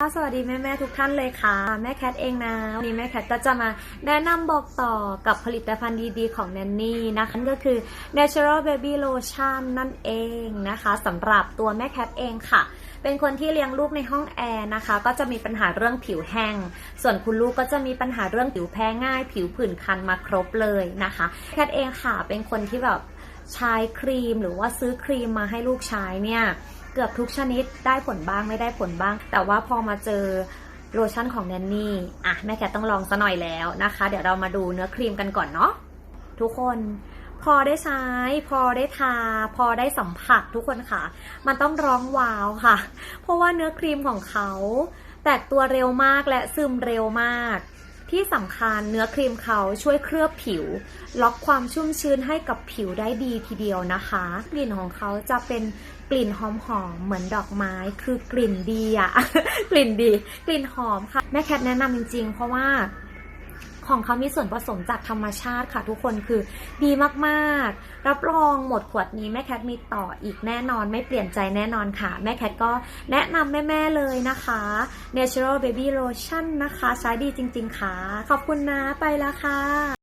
สวัสดีแม่แม่ๆทุกท่านเลยค่ะ แม่แคทเองนะวันนี้แม่แคทก็จะมาแนะนำบอกต่อกับผลิตภัณฑ์ดีๆของแนนนี่นะคะนั่นก็คือ Natural Baby Lotion นั่นเองนะคะสำหรับตัวแม่แคทเองค่ะ เป็นคนที่เลี้ยงลูกในห้องแอร์นะคะ ก็จะมีปัญหาเรื่องผิวแห้ง ส่วนคุณลูกก็จะมีปัญหาเรื่องผิวแพ้ง่าย ผิวผื่นคันมาครบเลยนะคะแคทเองค่ะเป็นคนที่แบบใช้ครีมหรือว่าซื้อครีมมาให้ลูกใช้เนี่ย กือบทุกชนิดได้ผลบ้างไม่ได้ผลบ้าง แต่ว่าพอมาเจอโลชั่นของแนนนี่อะแม่แคทต้องลองซะหน่อยแล้วนะคะ เดี๋ยวเรามาดูเนื้อครีมกันก่อนเนาะทุกคนพอได้ใช้พอได้ทา พอได้สัมผัสทุกคนค่ะ มันต้องร้องว้าวค่ะ เพราะว่าเนื้อครีมของเขา แตกตัวเร็วมากและซึมเร็วมาก ที่สำคัญเนื้อครีมเขาช่วยเคลือบผิว ล็อกความชุ่มชื้นให้กับผิวได้ดีทีเดียวนะคะ กลิ่นของเขาจะเป็นกลิ่นหอมๆเหมือนดอกไม้คือกลิ่นดีอะกลิ่นดี กลิ่นหอมค่ะ แม่แคทแนะนำจริง ๆ เพราะว่า ของเขามีส่วนผสมจากธรรมชาติค่ะทุกคนคือดีมากๆ รับรองหมดขวดนี้แม่แคทมีต่ออีกแน่นอนไม่เปลี่ยนใจแน่นอนค่ะ แม่แคทก็แนะนำแม่ ๆ เลยนะคะ Natural Baby Lotion นะคะ ใช้ดีจริง ๆ ค่ะ ขอบคุณนะ ไปแล้วค่ะ